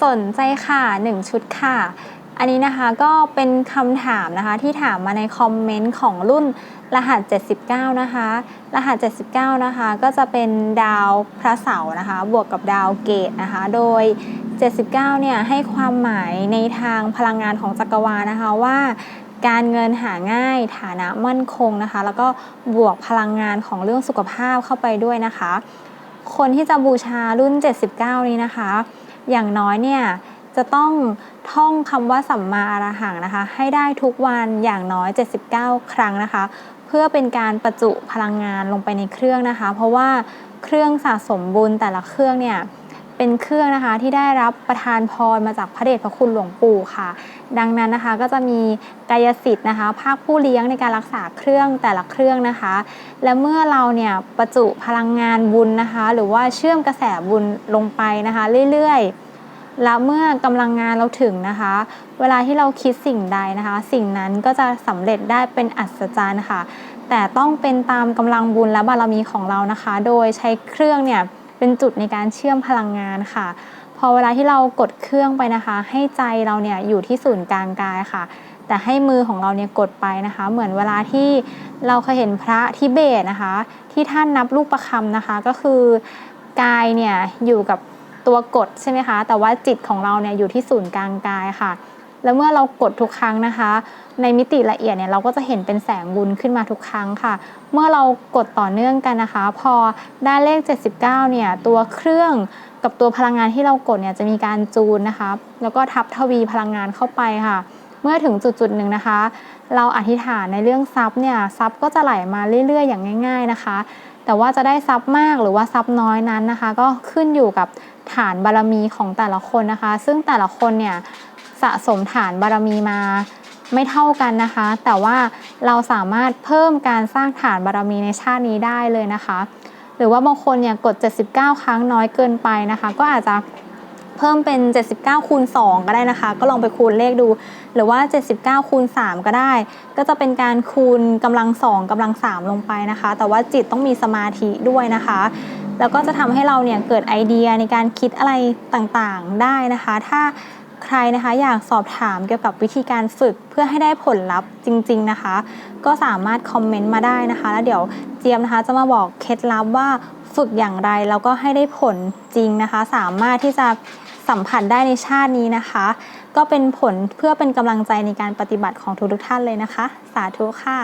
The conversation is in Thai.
สนใจค่ะ 1 ชุดค่ะ อันนี้นะคะก็เป็นคำถามนะคะที่ถามมาในคอมเมนต์ของรุ่นรหัส 79 นะคะ รหัส 79 นะคะ ก็จะเป็นดาวพระเสาร์นะคะ บวกกับดาวเกตนะคะ โดย 79 เนี่ยให้ความหมายในทางพลังงานของจักรวาลนะคะว่าการเงินหาง่ายฐานะมั่นคงนะคะ แล้วก็บวกพลังงานของเรื่องสุขภาพเข้าไปด้วยนะคะ คนที่จะบูชารุ่น 79 นี้นะคะ อย่างน้อยเนี่ยจะต้องท่องคำว่าสัมมาอรหังนะคะ ให้ได้ทุกวันอย่างน้อย 79 ครั้งนะคะ เพื่อเป็นการประจุพลังงานลงไปในเครื่องนะคะ เพราะว่าเครื่องสะสมบุญแต่ละเครื่องเนี่ย เป็นเครื่องนะคะที่ได้รับประทานพรมาจากพระเดชพระคุณหลวงปู่ค่ะ ดังนั้นนะคะก็จะมีกายสิทธิ์นะคะ ภาคผู้เลี้ยงในการรักษาเครื่องแต่ละเครื่องนะคะ และเมื่อเราเนี่ยประจุพลังงานบุญนะคะ หรือว่าเชื่อมกระแสบุญลงไปนะคะ เรื่อยๆ แล้วเมื่อกำลังงานเราถึงนะคะ เวลาที่เราคิดสิ่งใดนะคะ สิ่งนั้นก็จะสำเร็จได้เป็นอัศจรรย์ค่ะ แต่ต้องเป็นตามกำลังบุญและบารมีของเรานะคะ โดยใช้เครื่องเนี่ย เป็นจุดในการเชื่อมพลังงานค่ะ พอเวลาที่เรากดเครื่องไปนะคะ ให้ใจเราเนี่ยอยู่ที่ศูนย์กลางกายค่ะ แต่ให้มือของเราเนี่ยกดไปนะคะ เหมือนเวลาที่เราเคยเห็นพระทิเบตนะคะ ที่ท่านนับลูกประคำนะคะ ก็คือกายเนี่ยอยู่กับตัวกดใช่ไหมคะ แต่ว่าจิตของเราเนี่ยอยู่ที่ศูนย์กลางกายค่ะ แล้วเมื่อเรากดทุกครั้งนะคะ ในมิติละเอียดเนี่ยเราก็จะเห็นเป็นแสงบุญขึ้นมาทุกครั้งค่ะ เมื่อเรากดต่อเนื่องกันนะคะ พอได้เลข 79 เนี่ยตัวเครื่องกับตัวพลังงานที่เรากดเนี่ยจะมีการจูนนะคะ แล้วก็ทับทวีพลังงานเข้าไปค่ะ เมื่อถึงจุดจุดหนึ่งนะคะ เราอธิษฐานในเรื่องทรัพย์เนี่ยทรัพย์ก็จะไหลมาเรื่อยๆ อย่างง่าย ๆนะคะ แต่ว่าจะได้ทรัพย์มากหรือว่าทรัพย์น้อยนั้นนะคะ ก็ขึ้นอยู่กับฐานบารมีของแต่ละคนนะคะ ซึ่งแต่ละคนเนี่ย สะสมฐานบารมีมาไม่เท่ากันนะคะ แต่ว่าเราสามารถเพิ่มการสร้างฐานบารมีในชาตินี้ได้เลยนะคะ หรือว่าบางคนเนี่ยกด 79 ครั้งน้อยเกินไปนะคะ ก็อาจจะเพิ่มเป็น 79 คูณ 2 ก็ได้นะคะ ก็ลองไปคูณเลขดู หรือว่า 79 คูณ 3 ก็ได้ ก็จะเป็นการคูณกำลัง 2กำลัง 3 ลงไปนะคะ แต่ว่าจิตต้องมีสมาธิด้วยนะคะ แล้วก็จะทำให้เราเนี่ยเกิดไอเดียในการคิดอะไรต่างๆได้นะคะ ถ้า ใครนะคะอยากสอบถามเกี่ยวกับวิธีการฝึกเพื่อให้ได้ผลลัพธ์จริง ๆนะคะ ก็สามารถคอมเมนต์มาได้นะคะ แล้วเดี๋ยวเจียมนะคะจะมาบอกเคล็ดลับว่าฝึกอย่างไรแล้วก็ให้ได้ผลจริงนะคะ สามารถที่จะสัมผัสได้ในชาตินี้นะคะ ก็เป็นผลเพื่อเป็นกำลังใจในการปฏิบัติของทุกๆท่านเลยนะคะ สาธุค่ะ